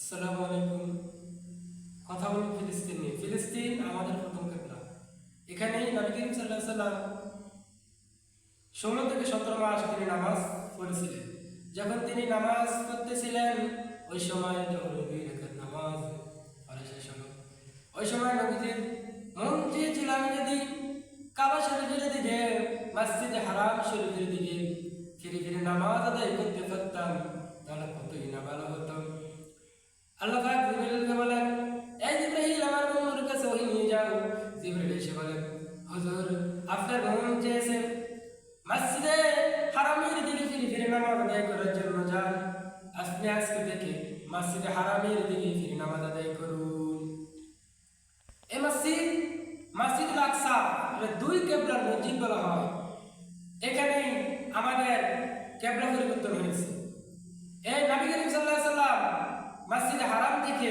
আসসালামু আলাইকুম। কথা ফিলিস্তিন নিয়ে। ফিলিস্তিন আমাদের প্রথম কেবলা। নবী করিম সাল্লাহ সাল্লাম ষোলো থেকে সতেরো মাস তিনি নামাজ পড়েছিলেন। যখন তিনি নামাজ পড়তেছিলেন, ওই সময় যখন নামাজ পড়া ওই সময় নবীজির মন যদি কাবা শরীফের দিকে, মসজিদে হারাম শরীফের দিকে এসে বলেন হুজুর, আপনার মন চেয়েছে। মসজিদে হারামের দিকে ফিরে ফিরে নামাজ আদায় করার জন্য যান। আপনি আজকে দেখে মসজিদে হারামের দিকে ফিরে নামাজ আদায় করুন। এই মসজিদ মসজিদ আকসা দুই কেবলার মসজিদ বলা হয়। এখানেই আমাদের কেবলা পরিবর্তন হয়েছে। এই নবী করিম আলাইহি সাল্লাম মসজিদে হারাম থেকে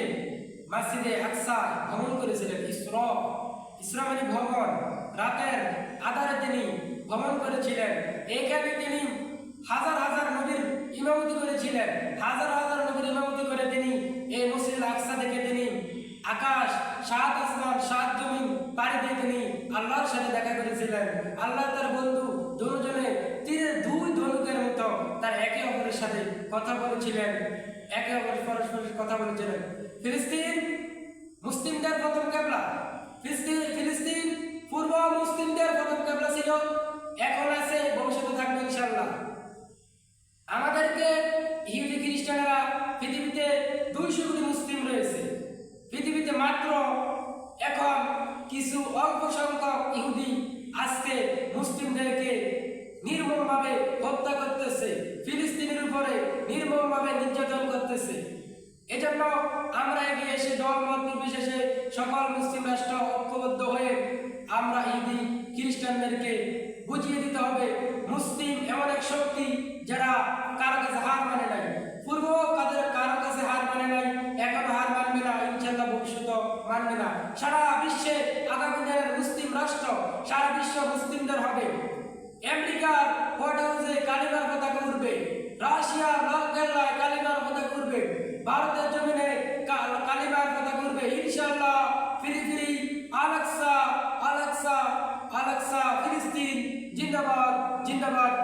মসজিদে আকসা ভ্রমণ করেছিলেন, ইসরা। ইসরা মানে ভ্রমণ রাতের আধারে তিনি ভ্রমণ করেছিলেন। এখানে তিনি হাজার হাজার নবীর ইমামতি করেছিলেন। হাজার হাজার নবীর ইমামতি করে তিনি এই মসজিদ আকসা থেকে তিনি আকাশ, সাত আসমান, সাত জমিন পাড়ি তিনি আল্লাহর সাথে দেখা করেছিলেন। আল্লাহ তার বন্ধু দুজনে তীরের দুই ধনুকের মতো তার একে অপরের সাথে কথা বলেছিলেন। একে অপরের পরস্পরের কথা বলেছিলেন। ফিলিস্তিন মুসলিমদের প্রথম কেবলা। ফিলিস্তিন ফিলিস্তিন, পূর্ব মুসলিমদের প্রথম ছিল। এখন আছে, ভবিষ্যতে থাকবে ইনশাল্লাহ আমাদেরকে ইহুদি খ্রিস্টানরা পৃথিবীতে দুইশো কোটি মুসলিম রয়েছে। পৃথিবীতে মাত্র এখন কিছু অল্প সংখ্যক ইহুদি আজকে মুসলিমদেরকে নির্মমভাবে হত্যা করতেছে। ফিলিস্তিনের উপরে নির্মমভাবে নির্যাতন করতেছে এজন্য আমরা এগিয়ে এসে দল মত নির্বিশেষে সকল মুসলিম রাষ্ট্র ঐক্যবদ্ধ হয়ে আমরা ইহুদি খ্রিস্টানদেরকে বুঝিয়ে দিতে হবে, মুসলিম এমন এক শক্তি যারা কারও কাছে হার মানে নাই। পূর্ব কাদের কারও কাছে হার মানে নাই, এখন হার মানবে না ইনশাল্লাহ ভবিষ্যৎ মানবে না। সারা বিশ্বে আগামী দিনের মুসলিম রাষ্ট্র, সারা বিশ্ব মুসলিমদের হবে। আমেরিকার হোয়াইট হাউসে কালিমার পতাকা উঠবে রাশিয়ার লাল কেল্লায় কালিমার পতাকা উঠবে ভারতের 听到吗？听到吗？